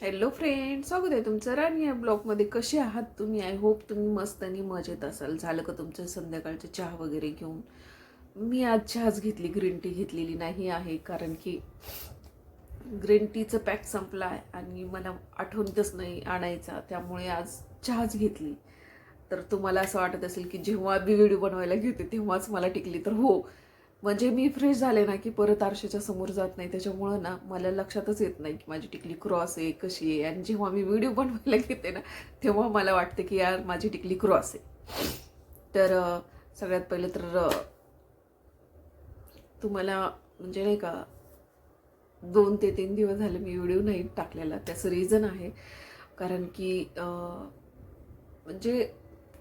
Hello friend स्वागत आहे तुमचं राणी या ब्लॉगमध्ये कसे आहात तुम्ही? आय होप तुम्ही मस्त आणि मजेत असाल. झालं का तुमचं संध्याकाळचं चहा वगैरे घेऊन? मी आज चहाच घेतली ग्रीन टी घेतलेली नाही आहे कारण की ग्रीन टीचं पॅक संपला आहे आणि मला आठवणतच नाही आणायचा त्यामुळे आज चहाच घेतली. तर तुम्हाला असं वाटत असेल की जेव्हा मी व्हिडिओ बनवायला घेते तेव्हाच मला टिकली. तर हो म्हणजे मी फ्रेश झाले ना की परत आरशाच्या समोर जात नाही. त्याच्यामुळं ना मला लक्षातच येत नाही की माझी टिकली क्रॉस आहे कशी आहे. आणि जेव्हा मी व्हिडिओ बनवायला घेते ना तेव्हा मला वाटते की यार माझी टिकली क्रॉस आहे. तर सगळ्यात पहिलं तर तुम्हाला म्हणजे नाही का दोन ते तीन दिवस झाले मी व्हिडिओ नाही टाकलेला. त्याचं रिझन आहे. कारण की म्हणजे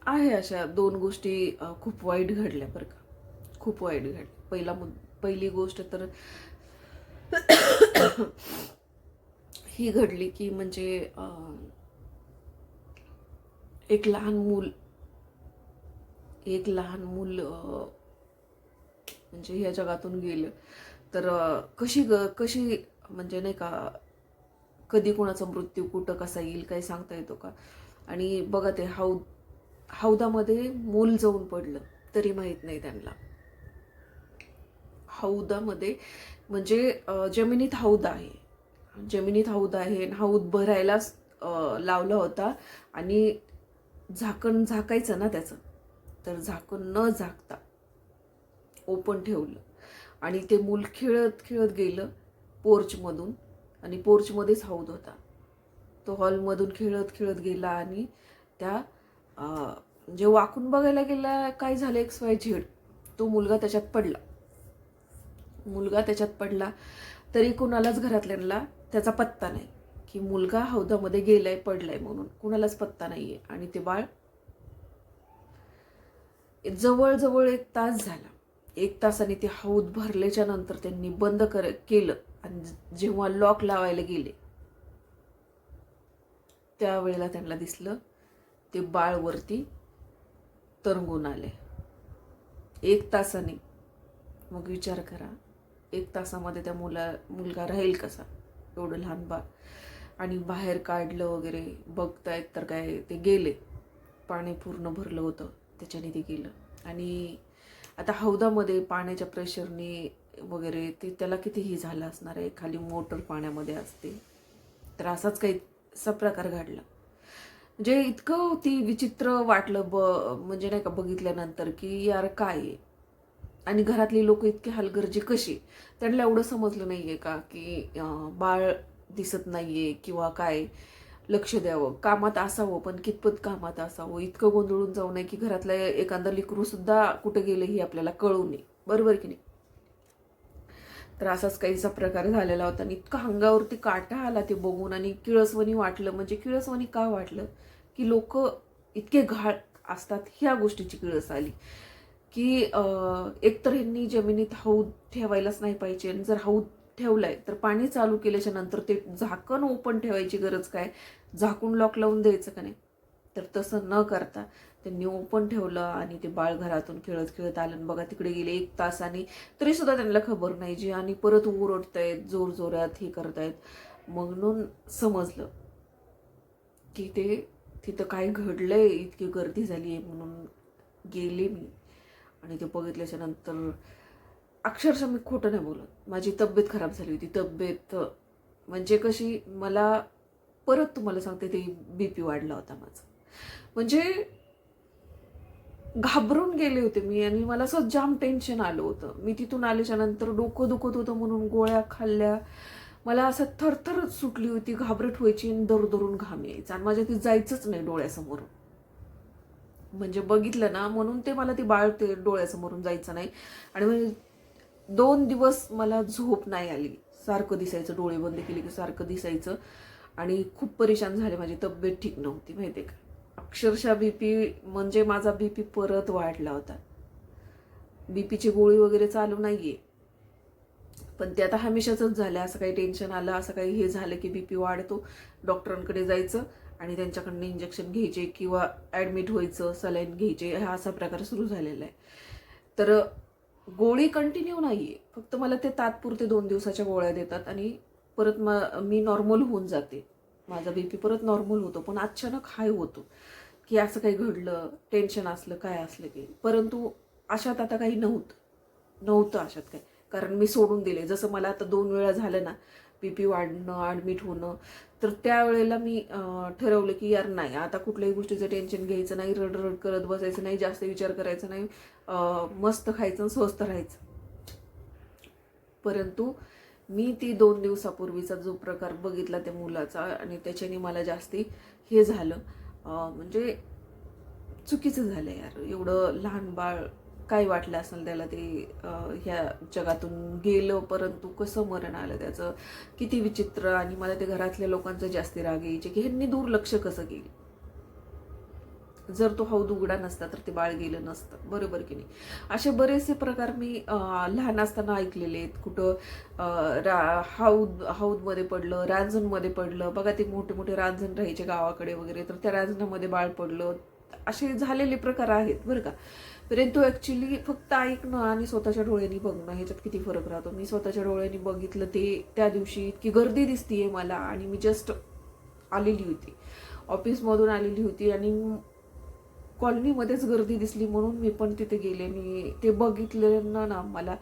आहे अशा दोन गोष्टी खूप वाईट घडल्या बरं का. खूप वाईट घडल्या. पहिला मुद पहिली गोष्ट तर ही घडली की म्हणजे एक लहान मूल एक लहान मूल म्हणजे ह्या जगातून गेलं. तर कशी ग कशी म्हणजे नाही का कधी कोणाचा मृत्यू कुठं कसा येईल काही सांगता येतो का? आणि बघा ते हौद हौदामध्ये मूल जाऊन पडलं तरी माहीत नाही त्यांना. हौदामध्ये म्हणजे जमिनीत हौद आहे. जमिनीत हौद आहे आणि हौद भरायला लावला होता आणि झाकण झाकायचं ना त्याचं. तर झाकण न झाकता ओपन ठेवलं आणि ते मूल खेळत खेळत गेलं पोर्चमधून आणि पोर्चमध्येच हौद होता. तो हॉलमधून खेळत खेळत गेला आणि त्या जे वाकून बघायला गेला काय झालं एक्स वाय झेड तो मुलगा त्याच्यात पडला. मुलगा त्याच्यात पडला तरी कुणालाच घरातल्यांना त्याचा पत्ता नाही. की मुलगा हौदामध्ये गेलाय पडलाय म्हणून कुणालाच पत्ता नाही आहे आणि ते बाळ जवळजवळ एक तास झाला. एक तासाने ते हौद भरल्याच्या नंतर त्यांनी बंद कर केलं. आणि जेव्हा लॉक लावायला गेले त्यावेळेला त्यांना दिसलं ते बाळवरती तरंगून आले एक तासाने. मग विचार करा. एक तासामध्ये त्या मुला मुलगा राहील कसा? एवढं लहान बाळ. आणि बाहेर काढलं वगैरे बघतायत तर काय ते गेले. पाणी पूर्ण भरलं होतं त्याच्याने ते गेलं. आणि आता हौदामध्ये पाण्याच्या प्रेशरने वगैरे ते त्याला कितीही झालं असणार आहे खाली मोटर पाण्यामध्ये असते. तर असाच काही असा प्रकार घडला. म्हणजे इतकं ती विचित्र वाटलं ब म्हणजे नाही का बघितल्यानंतर की यार काय आहे? आणि घरातली लोक इतके हलगर्जी कशी? त्यांना एवढं समजलं नाहीये का की बाळ दिसत नाहीये किंवा काय? लक्ष द्यावं. कामात असावं पण कितपत कामात असावं? इतकं गोंधळून जाऊ नये की घरातलं एखादं लेकरू सुद्धा कुठं गेलं हे आपल्याला कळू नये. बरोबर की नाही? तर असाच काहीसा प्रकार झालेला होता आणि इतका अंगावरती काटा आला ते बघून आणि किळसवणी वाटलं. म्हणजे किळसवणी का वाटलं? की लोक इतके घाळ असतात ह्या गोष्टीची किळस आली. की एकतर ह्यांनी जमिनीत हौद ठेवायलाच नाही पाहिजे आणि जर हौद ठेवलाय तर पाणी चालू केल्याच्यानंतर ते झाकण ओपन ठेवायची गरज काय? झाकून लॉक लावून द्यायचं का नाही? तर तसं न करता त्यांनी ओपन ठेवलं आणि ते बाळ घरातून खेळत खेळत आलं. बघा तिकडे गेले एक तासाने तरी सुद्धा त्यांना खबर नाही जी. आणि परत ओरडतायत जोर जोरात हे करतायत. म्हणून समजलं की ते तिथं काय घडलंय इतकी गर्दी झाली आहे म्हणून गेले मी. आणि ते बघितल्याच्या नंतर अक्षरशः मी खोटं नाही बोलत. माझी तब्येत खराब झाली होती. तब्येत म्हणजे कशी मला परत तुम्हाला सांगते ते बी पी वाढला होता माझा. म्हणजे घाबरून गेले होते मी आणि मला असं जाम टेन्शन आलं होतं. मी तिथून आल्याच्यानंतर डोकं दुखत होतं म्हणून गोळ्या खाल्ल्या. मला असं थरथरच सुटली होती घाबरट व्हायची आणि दर दरून घाम यायचा. आणि माझ्या ती जायचंच नाही डोळ्यासमोरून. म्हणजे बघितलं ना म्हणून ते मला ती बाळ ते डोळ्यासमोरून जायचं नाही. आणि म्हणजे दोन दिवस मला झोप नाही आली. सारखं दिसायचं डोळे बंद केले की सारखं दिसायचं. आणि खूप परेशान झाले माझी तब्येत ठीक नव्हती माहिती आहे का? अक्षरशः बी पी म्हणजे माझा बी पी परत वाढला होता. बी पीची गोळी वगैरे चालू नाही आहे पण ते आता हमेशाच झालं असं काही टेन्शन आलं असं काही हे झालं की बी पी वाढतो. डॉक्टरांकडे जायचं. आणि त्यांच्याकडनं इंजेक्शन घ्यायचे किंवा ॲडमिट व्हायचं सलाईन घ्यायचे हा असा प्रकार सुरू झालेला आहे. तर गोळी कंटिन्यू नाही आहे फक्त मला ते तात्पुरते दोन दिवसाच्या गोळ्या देतात आणि परत म मी नॉर्मल होऊन जाते. माझा बी पी परत नॉर्मल होतो पण अचानक हाय होतो. की असं काही घडलं टेन्शन असलं काय असलं की. परंतु अशात आता काही नव्हतं. नव्हतं अशात काही. कारण मी सोडून दिले. जसं मला आता दोन वेळा झालं ना बी पी वाढणं ॲडमिट होणं तर त्यावेळेला मी ठरवलं की यार नाही आता कुठल्याही गोष्टीचं टेन्शन घ्यायचं नाही रडरड करत बसायचं नाही जास्त विचार करायचा नाही मस्त खायचं आणि स्वस्त राहायचं. परंतु मी ती दोन दिवसापूर्वीचा जो प्रकार बघितला त्या मुलाचा आणि त्याच्याने मला जास्ती हे झालं. म्हणजे चुकीचं झालं यार. एवढं लहान बाळ काय वाटलं असेल त्याला ते ह्या जगातून गेलं परंतु कसं मरण आलं त्याचं? किती विचित्र आणि मला ते घरातल्या लोकांचं जास्ती राग यायचे की ह्यांनी दुर्लक्ष कसं केलं? जर तो हौद उघडा नसता तर ते बाळ गेलं नसतं. बरोबर की नाही? असे बरेचसे प्रकार मी लहान असताना ऐकलेले आहेत. कुठं रा हौद हौदमध्ये पडलं रांजणमध्ये पडलं. बघा ते मोठे मोठे रांजण राहायचे गावाकडे वगैरे तर त्या रांजणामध्ये बाळ पडलं. असे झालेले प्रकार आहेत बरं का? परंतु ॲक्च्युली फक्त ऐकणं आणि स्वतःच्या डोळ्यांनी बघणं ह्याच्यात किती फरक राहतो. मी स्वतःच्या डोळ्यांनी बघितलं ते त्या दिवशी इतकी गर्दी दिसतीये मला आणि मी जस्ट आलेली होती. ऑफिसमधून आलेली होती आणि कॉलनीमध्येच गर्दी दिसली म्हणून मी पण तिथे गेले. मी ते बघितलं ना मला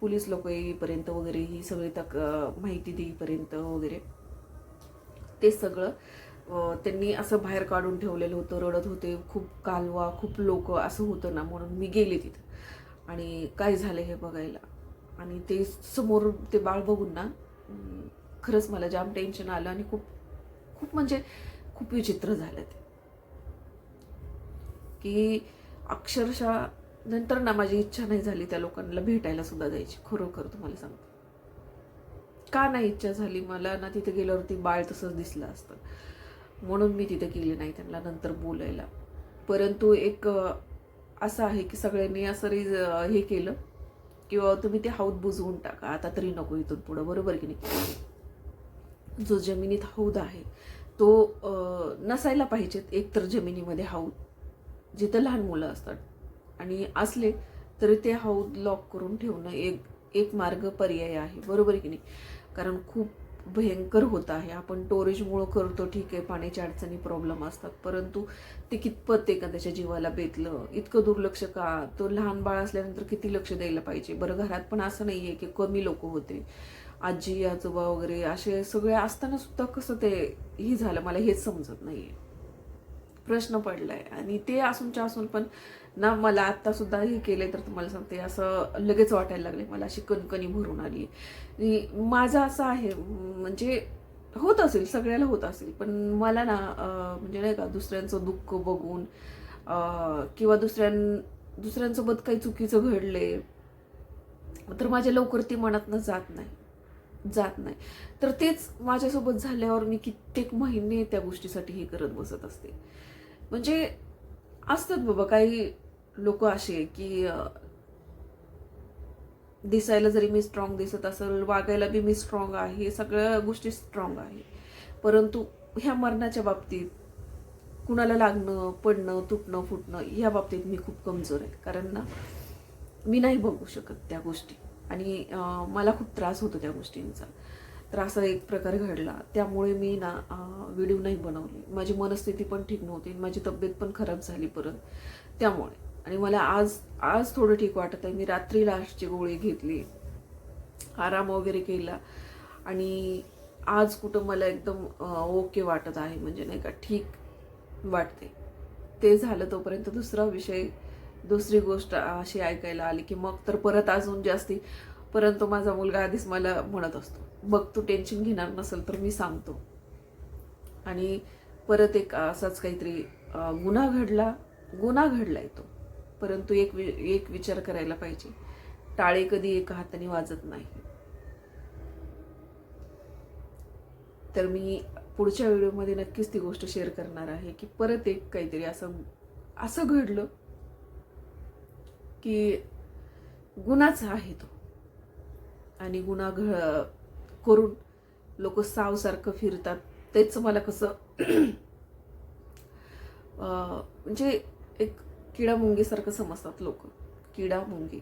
पोलीस लोक येईपर्यंत वगैरे ही सगळी तक माहिती देईपर्यंत वगैरे ते सगळं त्यांनी असं बाहेर काढून ठेवलेलं होतं रडत होते खूप कालवा खूप लोक असं होतं ना म्हणून मी गेले तिथं. आणि काय झालं हे बघायला? आणि ते समोर ते बाळ बघून ना खरंच मला जाम टेन्शन आलं आणि खूप खूप म्हणजे खूप विचित्र झालं ते. की अक्षरशः नंतर ना माझी इच्छा नाही झाली त्या लोकांना भेटायला सुद्धा जायची खरोखर तुम्हाला सांगते. का नाही इच्छा झाली? मला ना तिथे गेल्यावरती बाळ तसंच दिसलं असतं. म्हणून मी तिथे गेले नाही त्यांना नंतर बोलायला. परंतु एक असं आहे की सगळ्यांनी असं रिज हे केलं किंवा तुम्ही ते हौद बुजवून टाका. आता तरी नको इथून पुढं. बरोबर की नाही? जो जमिनीत हौद आहे तो नसायला पाहिजेत. एकतर जमिनीमध्ये हौद जिथं लहान मुलं असतात. आणि असले तरी ते हौद लॉक करून ठेवणं एक एक मार्ग पर्याय आहे. बरोबर की नाही? कारण खूप भयंकर होत आहे. आपण टोरेजमुळं करतो ठीक आहे पाण्याच्या अडचणी प्रॉब्लेम असतात. परंतु ते कितपत एखाद्याच्या जीवाला बेतलं? इतकं दुर्लक्ष का? तो लहान बाळ असल्यानंतर किती लक्ष द्यायला पाहिजे? बरं घरात पण असं नाही आहे की कमी लोक होते. आजी आजोबा वगैरे असे सगळे असताना सुद्धा कसं ते हे झालं? मला हेच समजत नाही आहे प्रश्न पडलाय. आणि ते असूनच्या असून पण ना मला आत्ता सुद्धा हे केले तर तुम्हाला सांगते असं लगेच वाटायला लागले मला अशी कणकणी भरून आली. आणि माझं असं आहे म्हणजे होत असेल सगळ्याला होत असेल पण मला ना म्हणजे नाही का दुसऱ्यांचं दुःख बघून किंवा दुसऱ्यां दुसऱ्यांसोबत काही चुकीचं घडले तर माझ्या लवकर ती मनातनं जात नाही. जात नाही. तर तेच माझ्यासोबत झाल्यावर मी कित्येक महिने त्या गोष्टीसाठी हे करत बसत असते. म्हणजे असतात बाबा काही लोक असे की दिसायला जरी मी स्ट्रॉंग दिसत असेल वागायला बी मी स्ट्रॉंग आहे सगळ्या गोष्टी स्ट्रॉंग आहे. परंतु ह्या मरणाच्या बाबतीत कुणाला लागणं पडणं तुटणं फुटणं ह्या बाबतीत मी खूप कमजोर आहे. कारण ना मी नाही बघू शकत त्या गोष्टी. आणि मला खूप त्रास होतो त्या गोष्टींचा. तर असा एक प्रकार घडला. त्यामुळे मी ना व्हिडिओ नाही बनवले. माझी मनस्थिती पण ठीक नव्हती माझी तब्येत पण खराब झाली परत. त्यामुळे. आणि मला आज आज थोडं ठीक वाटत आहे. मी रात्री लास्टची गोळी घेतली. आराम वगैरे केला. आणि आज कुठं मला एकदम ओके वाटत आहे. म्हणजे नाही का ठीक वाटते. ते झालं तोपर्यंत दुसरा विषय दुसरी गोष्ट अशी ऐकायला आली की मग तर परत अजून जास्ती. परंतु माझा मुलगा आधीच मला म्हणत असतो बघ तू टेन्शन घेणार नसेल तर मी सांगतो. आणि परत एक असाच काहीतरी गुन्हा घडला गुन्हा घडलाय तो. परंतु एक वि एक विचार करायला पाहिजे. टाळे कधी एका हाताने वाजत नाही. तर मी पुढच्या व्हिडिओमध्ये नक्कीच ती गोष्ट शेअर करणार आहे की परत एक काहीतरी असं असं घडलं की गुणाचा आहे तो. आणि गुन्हा घ करून लोक सावसारखं फिरतात. तेच मला कसं म्हणजे एक किडा मुंगीसारखं समजतात लोक. किडा मुंगी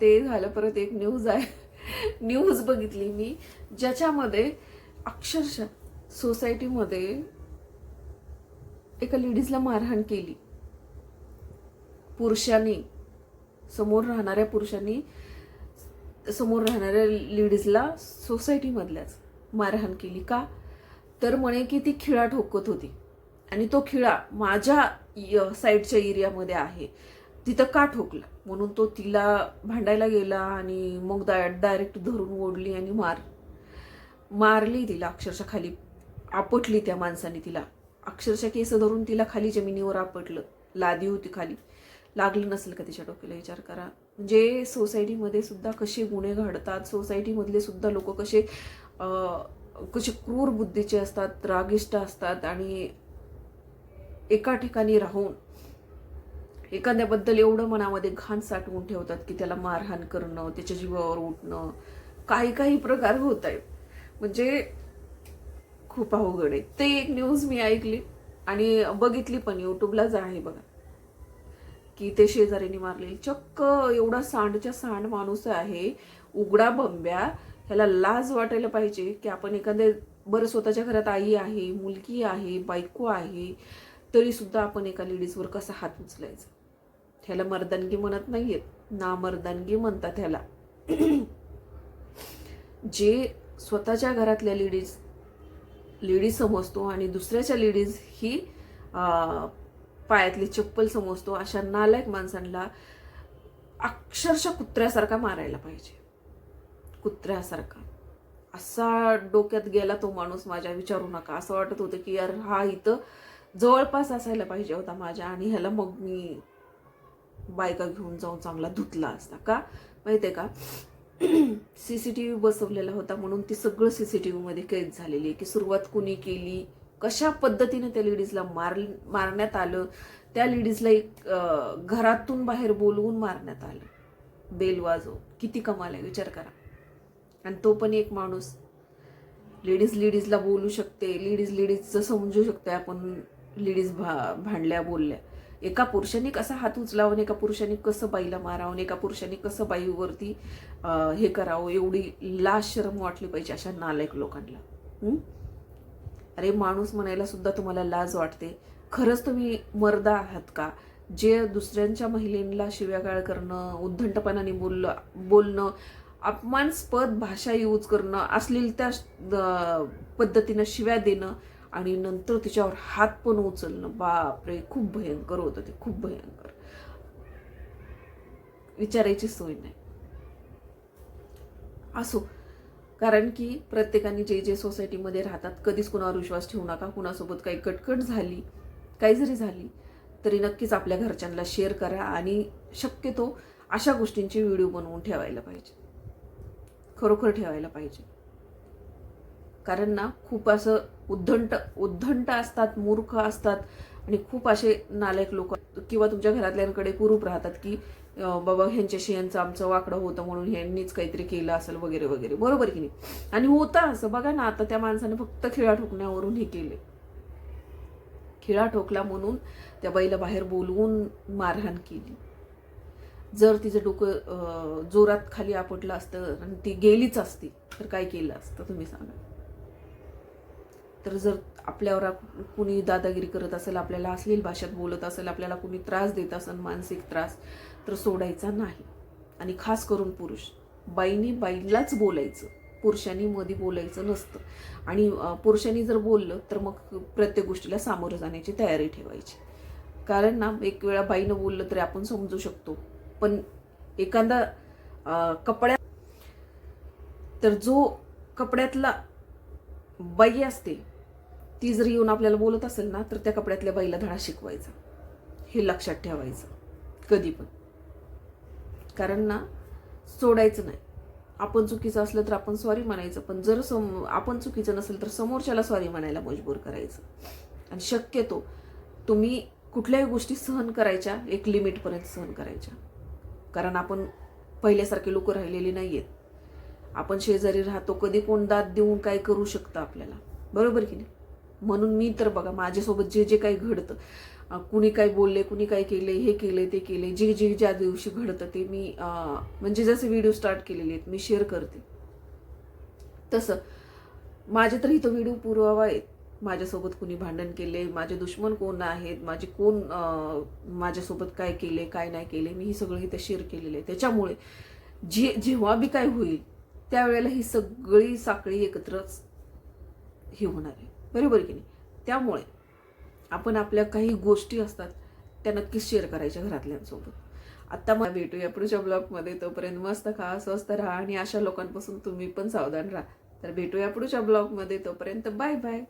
ते झालं परत एक न्यूज आहे. न्यूज बघितली मी. ज्याच्यामध्ये अक्षरशः सोसायटीमध्ये एका लेडीजला मारहाण केली. पुरुषांनी समोर राहणाऱ्या पुरुषांनी समोर राहणाऱ्या लेडीजला सोसायटीमधल्याच मारहाण केली. का? तर म्हणे की ती खिळा ठोकत होती. आणि तो खिळा माझ्या य- साईडच्या एरियामध्ये आहे. तिथं का ठोकला? म्हणून तो तिला भांडायला गेला आणि मग डायरेक्ट धरून ओढली आणि मार मारली तिला अक्षरशः खाली आपटली त्या माणसाने तिला. अक्षरशः केस धरून तिला खाली जमिनीवर आपटलं. लादी होती खाली. लागलं नसेल का तिच्या डोक्याला? विचार करा. म्हणजे सोसायटीमध्ये सुद्धा कसे गुन्हे घडतात सोसायटीमधले सुद्धा लोक कसे कसे क्रूर बुद्धीचे असतात रागिष्ट असतात आणि एका ठिकाणी राहून एखाद्याबद्दल एवढं मनामध्ये घाण साठवून ठेवतात की त्याला मारहाण करणं त्याच्या जीवावर उठणं काही काही प्रकार होत आहेत. म्हणजे खूप अवघड आहे. ते एक न्यूज मी ऐकली आणि बघितली पण यूट्यूबलाच आहे बघा. की ते शेजारीने मारलेली. चक्क एवढा सांडच्या सांड माणूस आहे. उघडा बंब्या. ह्याला लाज वाटायला पाहिजे की आपण एखाद्या बरं स्वतःच्या घरात आई आहे मुलगी आहे बायको आहे तरीसुद्धा आपण एका लेडीजवर कसा हात उचलायचा? ह्याला मर्दानगी म्हणत नाहीयेत. ना मर्दानगी म्हणतात ह्याला. जे स्वतःच्या घरातल्या लेडीज लेडीज समजतो आणि दुसऱ्याच्या लेडीज ही पायातली चप्पल समजतो अशा नालायक माणसांना अक्षरशः कुत्र्यासारखा मारायला पाहिजे. कुत्र्यासारखा. असा डोक्यात गेला तो माणूस माझ्या विचारू नका. असं वाटत होतं की यार हा इथं जवळपास असायला पाहिजे होता माझ्या आणि ह्याला मग मी बायका घेऊन जाऊन चांगला धुतला असता का? माहितीये का? सी सी टी व्ही बसवलेला होता म्हणून ती सगळं सी सी टी व्हीमध्ये कैद झालेली आहे की सुरुवात कुणी केली? कशा पद्धतीने त्या लेडीजला मार मारण्यात आलं त्या लेडीजला एक घरातून बाहेर बोलवून मारण्यात आलं. बेल वाजव किती कमाल आहे विचार करा. आणि तो पण एक माणूस. लेडीज लेडीजला बोलू शकते लेडीज लेडीजचं समजू शकते आपण लेडीज भा भांडल्या बोलल्या. एका पुरुषाने कसा हात उचलावा एका पुरुषाने कसं बाईला मारावं एका पुरुषाने कसं बाईवरती हे करावं एवढी लाश शरम वाटली पाहिजे अशा नालायक लोकांना. अरे माणूस म्हणायला सुद्धा तुम्हाला लाज वाटते. खरंच तुम्ही मर्द आहात का? जे दुसऱ्यांच्या महिलेला शिव्यागाळ करणं उद्धंटपणाने बोललं बोलणं अपमानस्पद भाषा यूज करणं अश्लीलता त्या पद्धतीनं शिव्या देणं आणि नंतर तिच्यावर हात पण उचलणं बापरे खूप भयंकर होतं ते खूप भयंकर. विचारायची सोय नाही. असो कारण की प्रत्येकाने जे जे सोसायटीमध्ये राहतात कधीच कुणावर विश्वास ठेवू नका कुणासोबत काही कटकट झाली काही जरी झाली तरी नक्कीच आपल्या घरच्यांना शेअर करा आणि शक्यतो अशा गोष्टींचे व्हिडिओ बनवून ठेवायला पाहिजे. खरोखर ठेवायला पाहिजे. कारण ना खूप असं उद्धंट उद्धंट असतात मूर्ख असतात आणि खूप असे नालायक लोक किंवा तुमच्या घरातल्यांकडे कुरूप राहतात की बाबा ह्यांच्याशी यांचं आमचं वाकडं होतं म्हणून ह्यांनीच काहीतरी केलं असेल वगैरे वगैरे. बरोबर की नाही? आणि होतं असं. बघा ना आता त्या माणसाने फक्त खिळा ठोकण्यावरून हे केले खिळा ठोकला म्हणून त्या बाईला बाहेर बोलवून मारहाण केली. जर तिचं डोकं जोरात खाली आपटलं असतं आणि ती गेलीच असती तर काय केलं असतं तुम्ही सांगा? तर जर आपल्यावर कुणी दादागिरी करत असेल आपल्याला अश्लील भाषेत बोलत असेल आपल्याला कुणी त्रास देत असेल मानसिक त्रास तर सोडायचा नाही. आणि खास करून पुरुष. बाईने बाईलाच बोलायचं. पुरुषांनी मध्ये बोलायचं नसतं. आणि पुरुषांनी जर बोललं तर मग प्रत्येक गोष्टीला सामोरं जाण्याची तयारी ठेवायची. कारण ना एक वेळा बाईनं बोललं तरी आपण समजू शकतो. पण एखादा कपड्या तर जो कपड्यातला बाई असते ती जर येऊन आपल्याला बोलत असेल ना तर त्या कपड्यातल्या बाईला धडा शिकवायचा. हे लक्षात ठेवायचं. कधी पण. कारण ना सोडायचं नाही. आपण चुकीचं असलं तर आपण सॉरी म्हणायचं पण जर सम आपण चुकीचं नसेल तर समोरच्याला सॉरी म्हणायला मजबूर करायचं. आणि शक्यतो तुम्ही कुठल्याही गोष्टी सहन करायच्या एक लिमिटपर्यंत सहन करायच्या. कारण आपण पहिल्यासारखे लोक राहिलेले नाही आहेत आपण शेजारी राहतो कधी कोण दाद देऊन काय करू शकतं आपल्याला? बरोबर की नाही? म्हणून मी तर बघा माझ्यासोबत जे जे काही घडतं कुणी काय बोलले कुणी काय केले हे केले ते केले जे जे ज्या दिवशी घडतं ते मी म्हणजे जसे व्हिडिओ स्टार्ट केलेले आहेत मी शेअर करते. तसं माझे तर इथं व्हिडिओ पुरावा आहेत. माझ्यासोबत कुणी भांडण केले माझे दुश्मन कोण आहेत माझे कोण माझ्यासोबत काय केले काय नाही केले मी हे सगळं इथं शेअर केलेलं आहे त्याच्यामुळे जे जेव्हा बी काय होईल त्यावेळेला ही सगळी साखळी एकत्रच हे होणार आहे. बरोबर की नाही? त्यामुळे आपण आपल्या काही गोष्टी असतात त्या नक्कीच शेअर करायच्या घरातल्यांसोबत. आत्ता मग भेटूया पुढच्या ब्लॉगमध्ये तोपर्यंत मस्त खा स्वस्त राहा आणि अशा लोकांपासून तुम्ही पण सावधान राहा. तर भेटूया पुढच्या ब्लॉगमध्ये तोपर्यंत बाय बाय